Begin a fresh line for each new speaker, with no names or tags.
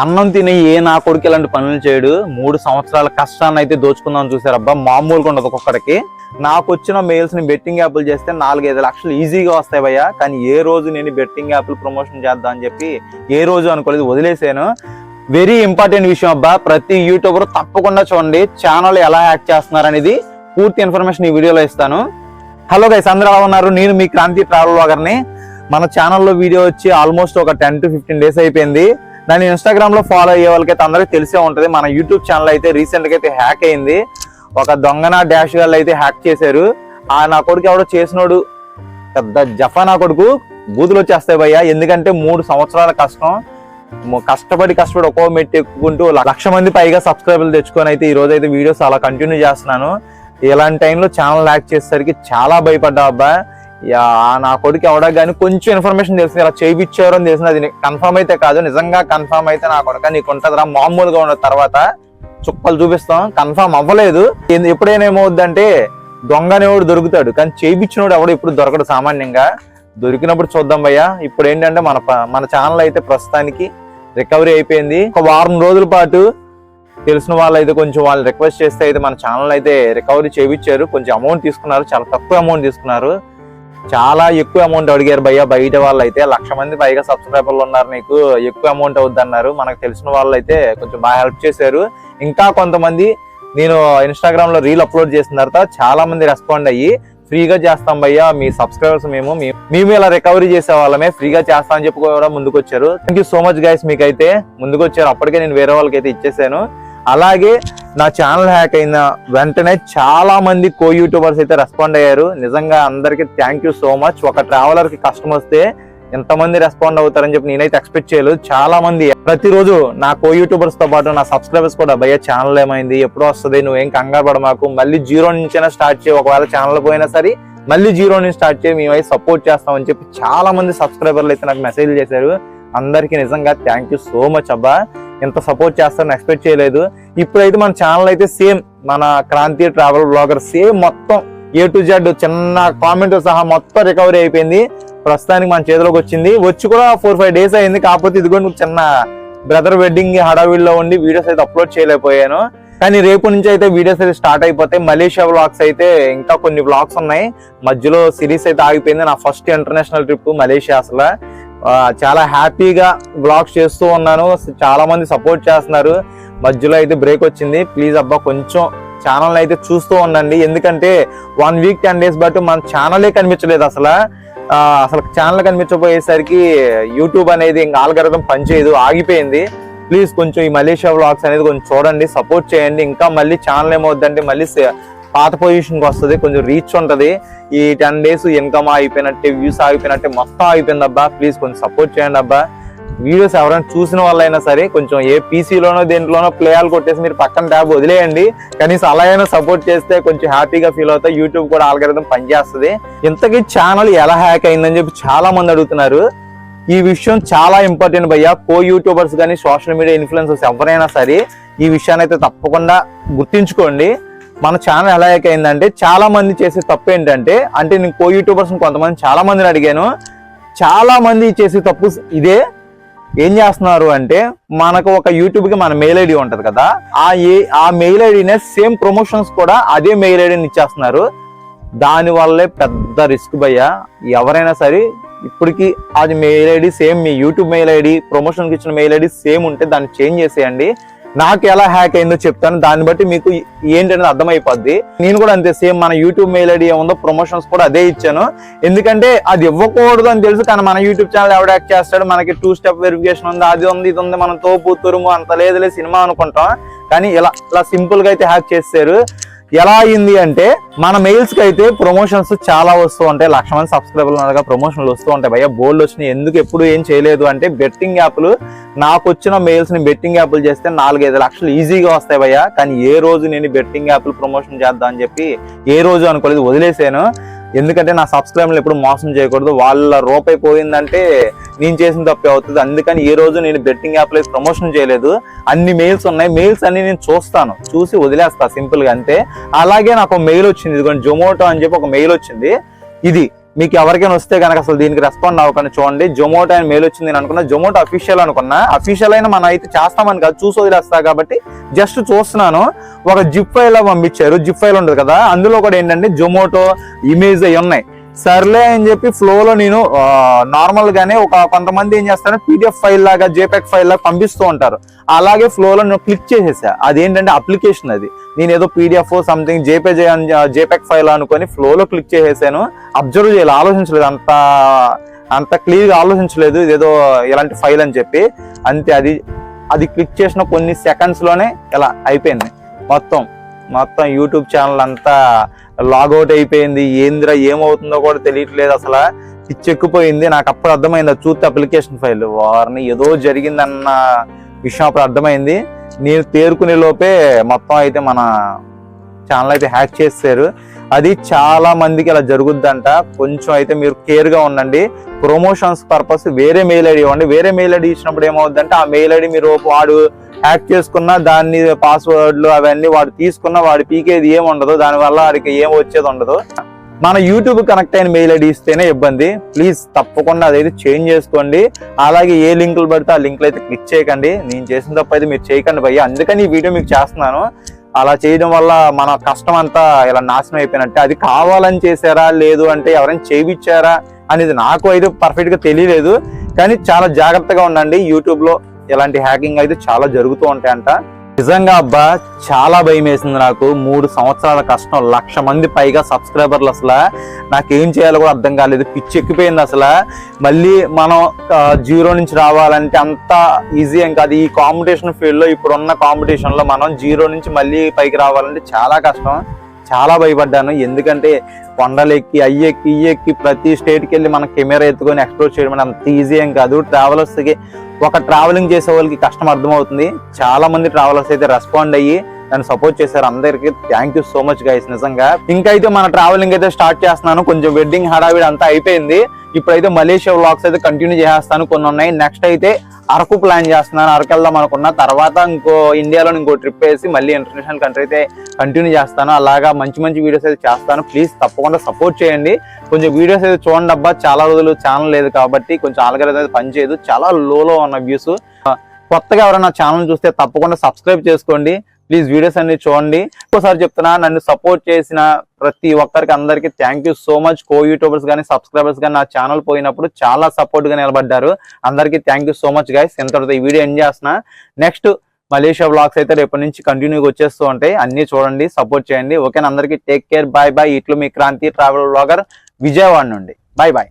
అన్నం తిని ఏ నా కొడుకు ఇలాంటి పనులు చేయడు. మూడు సంవత్సరాల కష్టాన్ని అయితే దోచుకుందాం చూసారబ్బా మామూలుగా ఉండదు ఒక్కొక్కడికి. నాకు వచ్చిన మెయిల్స్ని బెట్టింగ్ యాప్లు చేస్తే నాలుగైదు లక్షలు ఈజీగా వస్తాయి భయ్యా. కానీ ఏ రోజు నేను బెట్టింగ్ యాప్లు ప్రమోషన్ చేద్దాం అని చెప్పి ఏ రోజు అనుకోలేదు వదిలేసాను. వెరీ ఇంపార్టెంట్ విషయం అబ్బా ప్రతి యూట్యూబర్ తప్పకుండా చూడండి ఛానల్ ఎలా హ్యాక్ చేస్తున్నారు అనేది పూర్తి ఇన్ఫర్మేషన్ ఈ వీడియోలో ఇస్తాను. హలో గైస్ అందరూ ఎలా ఉన్నారు? నేను మీ క్రాంతి ట్రావెల్ వాగర్ని మన ఛానల్లో వీడియో వచ్చి ఆల్మోస్ట్ ఒక టెన్ టు ఫిఫ్టీన్ డేస్ అయిపోయింది. దాన్ని ఇన్స్టాగ్రామ్లో ఫాలో అయ్యే వాళ్ళకైతే అందరికీ తెలిసే ఉంటది. మన యూట్యూబ్ ఛానల్ అయితే రీసెంట్గా అయితే హ్యాక్ అయింది. ఒక దొంగన డాష్ గాళ్ళు అయితే హ్యాక్ చేశారు. ఆ నా కొడుకు ఎవడో చేసినోడు. పెద్ద జఫా నా కొడుకు. బూతులు వచ్చేస్తాయి భయ్యా. ఎందుకంటే మూడు సంవత్సరాల కష్టం. కష్టపడి కష్టపడి ఒక్కో మెట్టి ఎక్కుకుంటూ లక్ష మంది పైగా సబ్స్క్రైబర్లు తెచ్చుకొని అయితే ఈ రోజు అయితే వీడియోస్ అలా కంటిన్యూ చేస్తున్నాను. ఇలాంటి టైంలో ఛానల్ హ్యాక్ చేసేసరికి చాలా భయపడ్డా అబ్బా. యా, నా కొడుకు ఎవడా కానీ కొంచెం ఇన్ఫర్మేషన్ తెలిసింది. ఇలా చేయించారు అని తెలిసింది. అది కన్ఫర్మ్ అయితే కాదు. నిజంగా కన్ఫర్మ్ అయితే నా కొడుక నీకు ఉంటుందిరా. మామూలుగా ఉన్న తర్వాత చుక్కలు చూపిస్తాం. కన్ఫర్మ్ అవ్వలేదు. ఎందు- ఎప్పుడైనా ఏమవుద్దంటే దొంగనేవాడు దొరుకుతాడు. కానీ చేయించినోడు ఎవడు ఇప్పుడు దొరకడు సామాన్యంగా. దొరికినప్పుడు చూద్దాం భయ్యా. ఇప్పుడు ఏంటంటే మన మన ఛానల్ అయితే ప్రస్తుతానికి రికవరీ అయిపోయింది. ఒక వారం రోజుల పాటు తెలిసిన వాళ్ళు అయితే కొంచెం వాళ్ళు రిక్వెస్ట్ చేస్తే అయితే మన ఛానల్ అయితే రికవరీ చేయించారు కొంచెం అమౌంట్ తీసుకున్నారు. చాలా తక్కువ అమౌంట్ తీసుకున్నారు. చాలా ఎక్కువ అమౌంట్ అడిగారు భయ్య. బయట వాళ్ళు అయితే లక్ష మంది పైగా సబ్స్క్రైబర్లు ఉన్నారు నీకు ఎక్కువ అమౌంట్ అవుద్ది అన్నారు మనకు తెలిసిన వాళ్ళు అయితే కొంచెం బాగా హెల్ప్ చేశారు. ఇంకా కొంతమంది నేను ఇన్స్టాగ్రామ్లో రీల్ అప్లోడ్ చేసిన తర్వాత చాలా మంది రెస్పాండ్ అయ్యి ఫ్రీగా చేస్తాం భయ్యా. మీ సబ్స్క్రైబర్స్ మేము మేము ఇలా రికవరీ చేసే వాళ్ళమే. ఫ్రీగా చేస్తామని చెప్పి కూడా ముందుకు వచ్చారు thank you so much guys మీకైతే ముందుకు వచ్చారు అప్పటికే నేను వేరే వాళ్ళకి అయితే ఇచ్చేసాను. అలాగే నా ఛానల్ హ్యాక్ అయిన వెంటనే చాలా మంది కో యూట్యూబర్స్ అయితే రెస్పాండ్ అయ్యారు. నిజంగా అందరికి థ్యాంక్ యూ సో మచ్ ఒక ట్రావెలర్కి కష్టం వస్తే ఎంతమంది రెస్పాండ్ అవుతారని చెప్పి నేనైతే ఎక్స్పెక్ట్ చేయలేదు. చాలా మంది ప్రతిరోజు నా కో యూట్యూబర్స్తో పాటు నా సబ్స్క్రైబర్స్ కూడా భయ ఛానల్ ఏమైంది? ఎప్పుడు వస్తుంది? నువ్వేం కంగారు పడ మాకు మళ్ళీ జీరో నుంచైనా స్టార్ట్ చేయి. ఒకవేళ ఛానల్ పోయినా సరే మళ్ళీ జీరో నుంచి స్టార్ట్ చేయి. మేము అయితే సపోర్ట్ చేస్తామని చెప్పి చాలా మంది సబ్స్క్రైబర్లు అయితే నాకు మెసేజ్ చేశారు. అందరికీ నిజంగా థ్యాంక్ యూ సో మచ్ అబ్బా. ఇంత సపోర్ట్ చేస్తారని ఎక్స్పెక్ట్ చేయలేదు. ఇప్పుడైతే మన ఛానల్ అయితే సేమ్ మన క్రాంతి ట్రావెల్ బ్లాగర్ సేమ్ మొత్తం ఏ టు జెడ్ చిన్న కామెంట్ సహా మొత్తం రికవరీ అయిపోయింది. ప్రస్తుతానికి మన చేతిలోకి వచ్చింది. వచ్చి కూడా ఫోర్ ఫైవ్ డేస్ అయింది. కాకపోతే ఇది కూడా చిన్న బ్రదర్ వెడ్డింగ్ హడావిడిలో ఉండి వీడియోస్ అయితే అప్లోడ్ చేయలేకపోయాను. కానీ రేపు నుంచి అయితే వీడియోస్ అయితే స్టార్ట్ అయిపోతాయి. మలేషియా వ్లాగ్స్ అయితే ఇంకా కొన్ని వ్లాగ్స్ ఉన్నాయి. మధ్యలో సిరీస్ అయితే ఆగిపోయింది. నా ఫస్ట్ ఇంటర్నేషనల్ ట్రిప్ మలేషియా అసలు. చాలా హ్యాపీగా బ్లాగ్స్ చేస్తూ ఉన్నాను. చాలా మంది సపోర్ట్ చేస్తున్నారు. మధ్యలో అయితే బ్రేక్ వచ్చింది. ప్లీజ్ అబ్బా కొంచెం ఛానల్ అయితే చూస్తూ ఉండండి. ఎందుకంటే వన్ వీక్ టెన్ డేస్ బట్టి మన ఛానలే కనిపించలేదు అసలు. అసలు ఛానల్ కనిపించబోయేసరికి యూట్యూబ్ అనేది ఇంకా ఆల్గరథం పనిచేయదు ఆగిపోయింది. ప్లీజ్ కొంచెం ఈ మలేషియా వ్లాగ్స్ అనేది కొంచెం చూడండి సపోర్ట్ చేయండి. ఇంకా మళ్ళీ ఛానల్ ఏమవుద్దంటే మళ్ళీ పాత పొజిషన్కి వస్తుంది కొంచెం రీచ్ ఉంటుంది. ఈ టెన్ డేస్ ఇన్కమ్ అయిపోయినట్టే వ్యూస్ ఆగిపోయినట్టే మొత్తం అయిపోయింది అబ్బా. ప్లీజ్ కొంచెం సపోర్ట్ చేయండి అబ్బా. వీడియోస్ ఎవరైనా చూసిన వాళ్ళైనా సరే కొంచెం ఏ పీసీలోనో దేంట్లోనో ప్లేయర్లు కొట్టేసి మీరు పక్కన ట్యాబ్ వదిలేయండి. కనీసం అలా అయినా సపోర్ట్ చేస్తే కొంచెం హ్యాపీగా ఫీల్ అవుతాయి. యూట్యూబ్ కూడా ఆల్గరిథం పనిచేస్తుంది. ఇంతకీ ఛానల్ ఎలా హ్యాక్ అయిందని చెప్పి చాలా మంది అడుగుతున్నారు. ఈ విషయం చాలా ఇంపార్టెంట్ భయ్యా. కో యూట్యూబర్స్ కానీ సోషల్ మీడియా ఇన్ఫ్లుయెన్సర్స్ ఎవరైనా సరే ఈ విషయాన్ని అయితే తప్పకుండా గుర్తించుకోండి. మన ఛానల్ ఎలా అయిందంటే చాలా మంది చేసే తప్పు ఏంటంటే అంటే నేను కో యూట్యూబర్స్ కొంతమంది చాలా మందిని అడిగాను. చాలా మంది చేసే తప్పు ఇదే. ఏం చేస్తున్నారు అంటే మనకు ఒక యూట్యూబ్కి మన మెయిల్ ఐడి ఉంటది కదా ఆ ఏ ఆ మెయిల్ ఐడినే సేమ్ ప్రమోషన్స్ కూడా అదే మెయిల్ ఐడిని ఇచ్చేస్తున్నారు. దాని వల్లే పెద్ద రిస్క్ భయ్యా. ఎవరైనా సరే ఇప్పటికి అది మెయిల్ ఐడి సేమ్ మీ యూట్యూబ్ మెయిల్ ఐడి ప్రమోషన్కి ఇచ్చిన మెయిల్ ఐడి సేమ్ ఉంటే దాన్ని చేంజ్ చేసేయండి. నాకు ఎలా హ్యాక్ అయిందో చెప్తాను. దాన్ని బట్టి మీకు ఏంటనేది అర్థమైపోద్ది. నేను కూడా అంతే సేమ్ మన యూట్యూబ్ మెయిల్ ఐడి ఏముందో ప్రమోషన్స్ కూడా అదే ఇచ్చాను. ఎందుకంటే అది ఇవ్వకూడదు అని తెలుసు కానీ మన యూట్యూబ్ ఛానల్ ఎవడ యాక్ట్ చేస్తాడు? మనకి టూ స్టెప్ వెరిఫికేషన్ ఉంది అది ఉంది ఇది ఉంది మనం తోపు తురుము అంత లేదులే సినిమా అనుకుంటాం. కానీ ఇలా ఇలా సింపుల్గా అయితే హ్యాక్ చేస్తారు ఎలా అయింది అంటే మన మెయిల్స్కి అయితే ప్రమోషన్స్ చాలా వస్తూ ఉంటాయి. లక్ష మంది సబ్స్క్రైబర్లు ఉండగా ప్రమోషన్లు వస్తూ ఉంటాయి. భయ్యా బోల్డ్ వచ్చినాయి. ఎందుకు ఎప్పుడు ఏం చేయలేదు అంటే బెట్టింగ్ యాప్లు నాకు వచ్చిన మెయిల్స్ని బెట్టింగ్ యాప్లు చేస్తే నాలుగైదు లక్షలు ఈజీగా వస్తాయి భయ్యా. కానీ ఏ రోజు నేను బెట్టింగ్ యాప్లు ప్రమోషన్ చేద్దాం అని చెప్పి ఏ రోజు అనుకోలేదు వదిలేసాను. ఎందుకంటే నా సబ్స్క్రైబర్లు ఎప్పుడు మోసం చేయకూడదు. వాళ్ళ రూపాయి పోయిందంటే నేను చేసిన తప్పే అవుతుంది. అందుకని ఏ రోజు నేను బెట్టింగ్ యాప్లో ప్రమోషన్ చేయలేదు. అన్ని మెయిల్స్ ఉన్నాయి. మెయిల్స్ అన్ని నేను చూస్తాను. చూసి వదిలేస్తా సింపుల్గా అంతే. అలాగే నాకు మెయిల్ వచ్చింది. ఇదిగోండి జొమాటో అని చెప్పి ఒక మెయిల్ వచ్చింది. ఇది మీకు ఎవరికైనా వస్తే కనుక అసలు దీనికి రెస్పాండ్ అవ్వకుండా. చూడండి జొమాటో అని మెయిల్ వచ్చింది నేను అనుకున్నా జొమాటో అఫీషియల్ అనుకున్నా. అఫీషియల్ అయినా మనం అయితే చేస్తామని కాదు చూసి వదిలేస్తా కాబట్టి జస్ట్ చూస్తున్నాను. ఒక జిప్ ఫైల్ పంపించారు. జిప్ ఫైల్ ఉండదు కదా అందులో కూడా ఏంటంటే జొమాటో ఇమేజ్ అవి ఉన్నాయి. సర్లే అని చెప్పి ఫ్లోలో నేను నార్మల్ గానే ఒక కొంతమంది ఏం చేస్తారు పీడిఎఫ్ ఫైల్ లాగా జేపెక్ ఫైల్ లాగా పంపిస్తూ ఉంటారు. అలాగే ఫ్లోలో నేను క్లిక్ చేసేసా. అదేంటంటే అప్లికేషన్ అది. నేను ఏదో PDF something jpe jpeg file అనుకొని ఫ్లోలో క్లిక్ చేసేసాను. అబ్జర్వ్ చేయాలి ఆలోచించలేదు. అంత అంత క్లియర్గా ఆలోచించలేదు. ఇదేదో ఇలాంటి ఫైల్ అని చెప్పి. అంతే అది అది క్లిక్ చేసిన కొన్ని సెకండ్స్లోనే ఇలా అయిపోయింది. మొత్తం మొత్తం యూట్యూబ్ ఛానల్ అంతా లాగౌట్ అయిపోయింది. ఏందిరా ఏమవుతుందో కూడా తెలియట్లేదు అసలు. పిచ్చెక్కిపోయింది. నాకు అప్పుడు అర్థమైంది అది చూస్తే అప్లికేషన్ ఫైల్. వారిని ఏదో జరిగిందన్న విషయం అప్పుడు అర్థమైంది. నేను తేరుకునే లోపే మొత్తం అయితే మన ఛానల్ అయితే హ్యాక్ చేశారు అది చాలా మందికి అలా జరుగుద్దంట. కొంచెం అయితే మీరు కేర్గా ఉండండి. ప్రమోషన్స్ పర్పస్ వేరే మెయిల్ ఐడి ఇవ్వండి. వేరే మెయిల్ ఐడి ఇచ్చినప్పుడు ఏమవుద్దంటే ఆ మెయిల్ ఐడి మీరు వాడు హ్యాక్ చేసుకున్న దాన్ని పాస్వర్డ్లు అవన్నీ వాడు తీసుకున్న వాడు పీకేది ఏమి ఉండదు. దానివల్ల వాడికి ఏం వచ్చేది ఉండదు. మన యూట్యూబ్ కనెక్ట్ అయిన మెయిల్ ఐడి ఇస్తేనే ఇబ్బంది. ప్లీజ్ తప్పకుండా అదైతే చేంజ్ చేసుకోండి. అలాగే ఏ లింకులు పడితే ఆ లింకులు అయితే క్లిక్ చేయకండి. నేను చేసిన తప్పు అయితే మీరు చేయకండి భయ్య. అందుకని ఈ వీడియో మీకు చేస్తున్నాను. అలా చేయడం వల్ల మన కష్టం అంతా ఇలా నాశనం అయిపోయినట్టే. అది కావాలని చేశారా? లేదు అంటే ఎవరైనా చేయించారా అనేది నాకు అయితే పర్ఫెక్ట్గా తెలియలేదు. కానీ చాలా జాగ్రత్తగా ఉండండి. యూట్యూబ్లో ఇలాంటి హ్యాకింగ్ అయితే చాలా జరుగుతూ ఉంటాయంట. నిజంగా అబ్బా చాలా భయం వేసింది నాకు. మూడు సంవత్సరాల కష్టం. లక్ష మంది పైగా సబ్స్క్రైబర్లు అసలు. నాకేం చేయాలో కూడా అర్థం కాలేదు. పిచ్చి ఎక్కిపోయింది అసలు. మళ్ళీ మనం జీరో నుంచి రావాలంటే అంత ఈజీ ఏం కాదు. ఈ కాంపిటీషన్ ఫీల్డ్లో ఇప్పుడున్న కాంపిటీషన్లో మనం జీరో నుంచి మళ్ళీ పైకి రావాలంటే చాలా కష్టం. చాలా భయపడ్డాను. ఎందుకంటే కొండలెక్కి అయ్యెక్కి ఇయ్యెక్కి ప్రతి స్టేట్కి వెళ్ళి మనం కెమెరా ఎత్తుకొని ఎక్స్ప్లోర్ చేయడం అనేది అంత ఈజీ ఏం కాదు. ట్రావెలర్స్కి ఒక ట్రావెలింగ్ చేసే వాళ్ళకి కష్టం అర్థమవుతుంది. చాలా మంది ట్రావెలర్స్ అయితే రెస్పాండ్ అయ్యి నన్ను సపోర్ట్ చేశారు. అందరికి thank you so much guys నిజంగా. ఇంకా అయితే మన ట్రావెలింగ్ అయితే స్టార్ట్ చేస్తున్నాను. కొంచెం వెడ్డింగ్ హడావిడి అంతా అయిపోయింది. ఇప్పుడైతే మలేషియా వ్లాగ్స్ అయితే కంటిన్యూ చేస్తాను కొన్ని ఉన్నాయి. నెక్స్ట్ అయితే అరకు ప్లాన్ చేస్తున్నాను. అరకు వెళ్దాం అనుకున్న. తర్వాత ఇంకో ఇండియాలో ఇంకో ట్రిప్ వేసి మళ్ళీ ఇంటర్నేషనల్ కంట్రీ అయితే కంటిన్యూ చేస్తాను. అలాగా మంచి మంచి వీడియోస్ అయితే చేస్తాను. ప్లీజ్ తప్పకుండా సపోర్ట్ చేయండి. కొంచెం వీడియోస్ అయితే చూడండి అబ్బా. చాలా రోజులు ఛానల్ లేదు కాబట్టి కొంచెం ఆల్గరైతే అయితే పనిచేయదు చాలా లోలో ఉన్న వ్యూస్ కొత్తగా ఎవరైనా ఛానల్ చూస్తే తప్పకుండా సబ్స్క్రైబ్ చేసుకోండి. ప్లీజ్ వీడియోస్ అన్ని చూడండి. ఇంకోసారి చెప్తున్నా నన్ను సపోర్ట్ చేసిన ప్రతి ఒక్కరికి అందరికి thank you so much co YouTubers కానీ సబ్స్క్రైబర్స్ కానీ నా ఛానల్ పోయినప్పుడు చాలా సపోర్ట్గా నిలబడ్డారు. అందరికీ thank you so much guys ఎంత ఈ వీడియో ఎండ్ చేస్తున్నా. నెక్స్ట్ మలేషియా బ్లాగ్స్ అయితే రేపటి నుంచి కంటిన్యూగా వచ్చేస్తూ ఉంటాయి. అన్ని చూడండి సపోర్ట్ చేయండి. ఓకే అందరికీ టేక్ కేర్ బాయ్ బాయ్ ఇట్లు మీ క్రాంతి ట్రావెల్ బ్లాగర్ విజయవాడ నుండి. Bye bye